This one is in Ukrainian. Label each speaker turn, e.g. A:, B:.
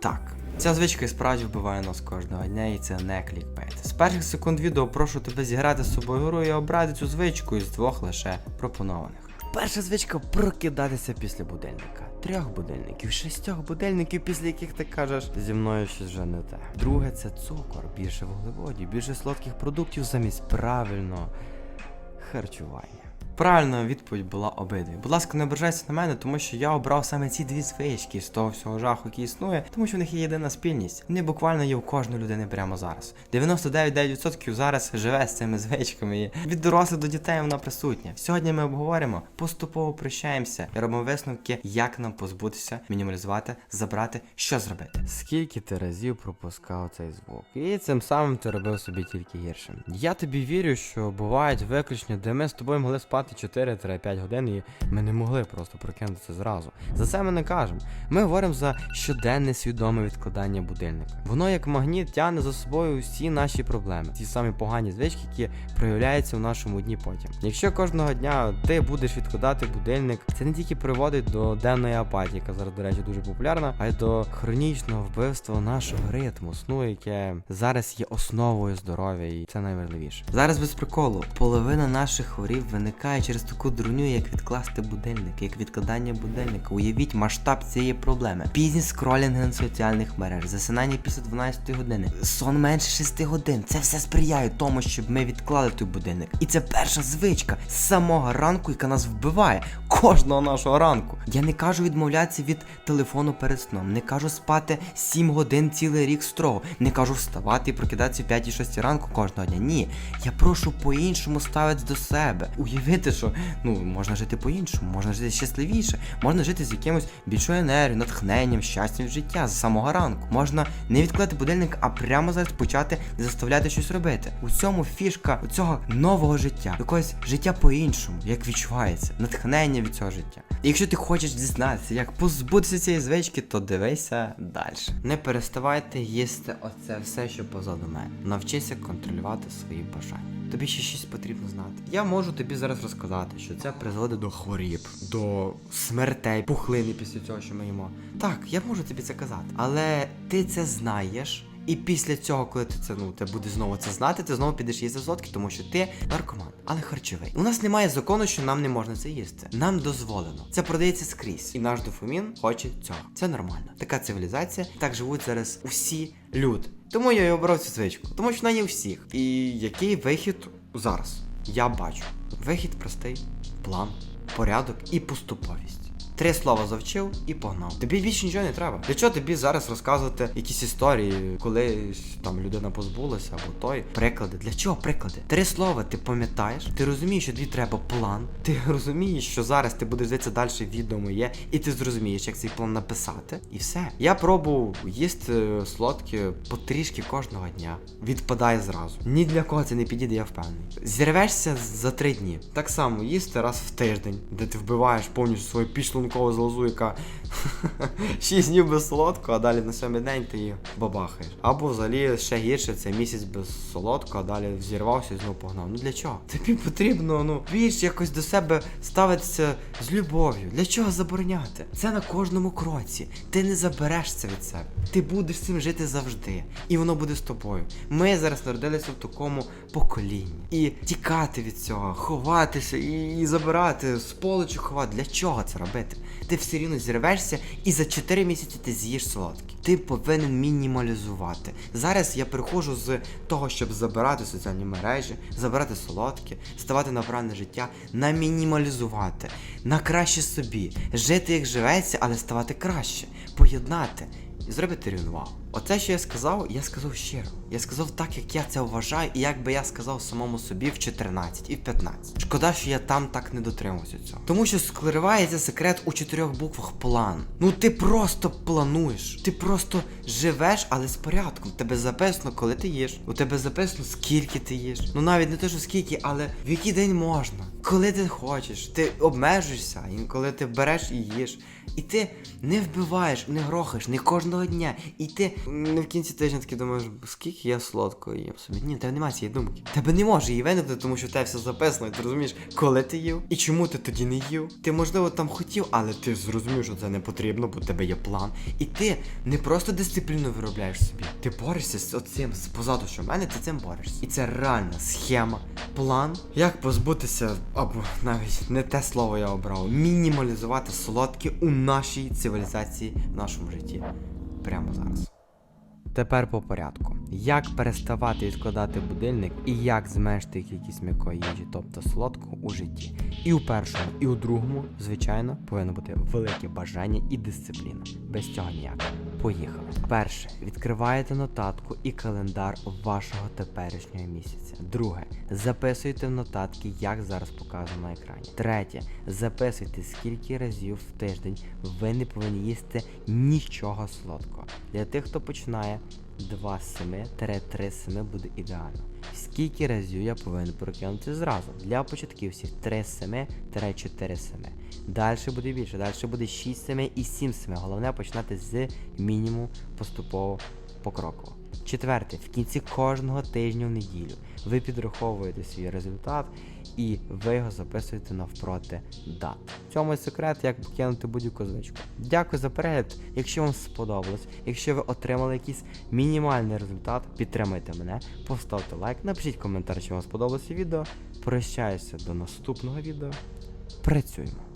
A: Так. Ця звичка і справді вбиває нас кожного дня, і це не клікбейт. З перших секунд відео прошу тебе зіграти з собою гру і обрати цю звичку із двох лише пропонованих. Перша звичка прокидатися після будильника. Трьох будильників, шістьох будильників, після яких ти кажеш, зі мною щось вже не те. Друге це цукор, більше вуглеводів, більше солодких продуктів замість правильного харчування. Правильна відповідь була обидві. Будь ласка, не ображайся на мене, тому що я обрав саме ці дві звички з того всього жаху, який існує, тому що в них є єдина спільність. Вони буквально є у кожної людини прямо зараз. 99,9% зараз живе з цими звичками. І від дорослих до дітей вона присутня. Сьогодні ми обговоримо, поступово прощаємося і робимо висновки, як нам позбутися, мінімалізувати, забрати, що зробити. Скільки ти разів пропускав цей звук? І цим самим ти робив собі тільки гіршим. Я тобі вірю, що бувають виключення, де ми з тобою могли спати 4-5 годин, і ми не могли просто прокинутися зразу. За це ми не кажемо. Ми говоримо за щоденне свідоме відкладання будильника. Воно як магніт тягне за собою усі наші проблеми, ті самі погані звички, які проявляються в нашому дні потім. Якщо кожного дня ти будеш відкладати будильник, це не тільки приводить до денної апатії, яка зараз, до речі, дуже популярна, а й до хронічного вбивства нашого ритму, сну, яке зараз є основою здоров'я, і це найважливіше. Зараз без приколу, половина наших хворів виникає через таку дурню, як відкласти будильник, як відкладання будильника. Уявіть масштаб цієї проблеми. Пізні скролінги соціальних мереж, засинання після 12 години, сон менше 6 годин. Це все сприяє тому, щоб ми відклали той будильник. І це перша звичка з самого ранку, яка нас вбиває кожного нашого ранку. Я не кажу відмовлятися від телефону перед сном, не кажу спати 7 годин цілий рік строго, не кажу вставати і прокидатися в 5-6 ранку кожного дня. Ні, я прошу по-іншому ставитись до себе. Уявити, що ну можна жити по-іншому, можна жити щасливіше, можна жити з якимось більшою енергією, натхненням, щастям життя з самого ранку. Можна не відкладати будильник, а прямо зараз почати заставляти щось робити. У цьому фішка цього нового життя, якогось життя по-іншому, як відчувається, натхнення від цього життя. І якщо ти хочеш дізнатися, як позбутися цієї звички, то дивися далі. Не переставайте їсти оце все, що позаду мене. Навчися контролювати свої бажання. Тобі ще щось потрібно знати. Я можу тобі зараз розказати, що це призводить до хворіб, до смертей, пухлини після цього, що ми їмо. Так, я можу тобі це казати. Але ти це знаєш. І після цього, коли ти це ну ти будеш знову це знати, ти знову підеш їсти солодкі, тому що ти наркоман, але харчовий. У нас немає закону, що нам не можна це їсти. Нам дозволено. Це продається скрізь. І наш дофамін хоче цього. Це нормально. Така цивілізація. Так живуть зараз усі люди. Тому я і обрав цю звичку, тому що вона є всіх. І який вихід зараз? Я бачу. Вихід простий, план, порядок і поступовість. Три слова завчив і погнав. Тобі більше нічого не треба. Для чого тобі зараз розказувати якісь історії, коли там людина позбулася або той? Приклади. Для чого приклади? Три слова ти пам'ятаєш, ти розумієш, що тобі треба план. Ти розумієш, що зараз ти будеш дивитися далі відео моє, і ти зрозумієш, як цей план написати. І все. Я пробував їсти солодке потрішки кожного дня. Відпадає зразу. Ні для кого це не підійде, я впевнений. Зірвешся за три дні. Так само їсти раз в тиждень, де ти вбиваєш повністю свою підшлункову залозу, яка 6 днів без солодкого, а далі на сьомий день ти її бабахаєш. Або взагалі ще гірше, це місяць без солодкого, а далі взірвався і знову погнав. Ну для чого? Тобі потрібно ну більш якось до себе ставитися з любов'ю. Для чого забороняти? Це на кожному кроці. Ти не забереш це від себе. Ти будеш цим жити завжди. І воно буде з тобою. Ми зараз народилися в такому поколінні. І тікати від цього, ховатися і, і забирати з поличок ховати. Для чого це робити? Ти все рівно зірвешся і за 4 місяці ти з'їш солодкі. Ти повинен мінімалізувати. Зараз я приходжу з того, щоб забирати соціальні мережі, забирати солодкі, ставати на правильне життя, на мінімалізувати, на краще собі, жити як живеться, але ставати краще, поєднати і зробити рівновагу. Оце, що я сказав, я сказав щиро. Я сказав так, як я це вважаю, і як би я сказав самому собі в 14 і в 15. Шкода, що я там так не дотримався цього. Тому що скливається секрет у чотирьох буквах план. Ну ти просто плануєш. Ти просто живеш, але з порядком. Тебе записано, коли ти їш. У тебе записано, скільки ти їш. Ну навіть не те, що скільки, але в який день можна. Коли ти хочеш, ти обмежуєшся, інколи ти береш і їш. І ти не вбиваєш, не грохаєш, не кожного дня. І ти не в кінці тижня такий думаєш, скільки я солодкого їм собі. Ні, тебе немає цієї думки. Тебе не може її виникнути, тому що тебе все записано, і ти розумієш, коли ти їв і чому ти тоді не їв. Ти можливо там хотів, але ти зрозумів, що це не потрібно, бо в тебе є план. І ти не просто дисципліну виробляєш собі. Ти борешся з оцим з позаду, що в мене ти цим борешся. І це реальна схема, план, як позбутися, або навіть не те слово я обрав, мінімалізувати солодке у нашій цивілізації, в нашому житті. Прямо зараз. Тепер по порядку. Як переставати відкладати будильник і як зменшити кількість м'якої їжі, тобто солодкого у житті. І у першому, і у другому, звичайно, повинно бути велике бажання і дисципліна. Без цього ніяк. Поїхали. Перше, відкриваєте нотатку і календар вашого теперішнього місяця. Друге, записуйте в нотатки, як зараз показано на екрані. Третє, записуйте, скільки разів в тиждень ви не повинні їсти нічого солодкого. Для тих, хто починає, 2 з 7-3 з 7 буде ідеально. Скільки разів я повинен прокинутися зразу? Для початківців 3 з 7-4 з 7. Далі буде більше, далі буде 6 7 і 7 7. Головне починати з мінімуму поступово покроково. Четверте, в кінці кожного тижня в неділю ви підраховуєте свій результат і ви його записуєте навпроти дат. В цьому і секрет, як покинути будь-яку звичку. Дякую за перегляд. Якщо вам сподобалось, якщо ви отримали якийсь мінімальний результат, підтримайте мене, поставте лайк, напишіть коментар, чи вам сподобалося відео. Прощаюся до наступного відео. Працюємо.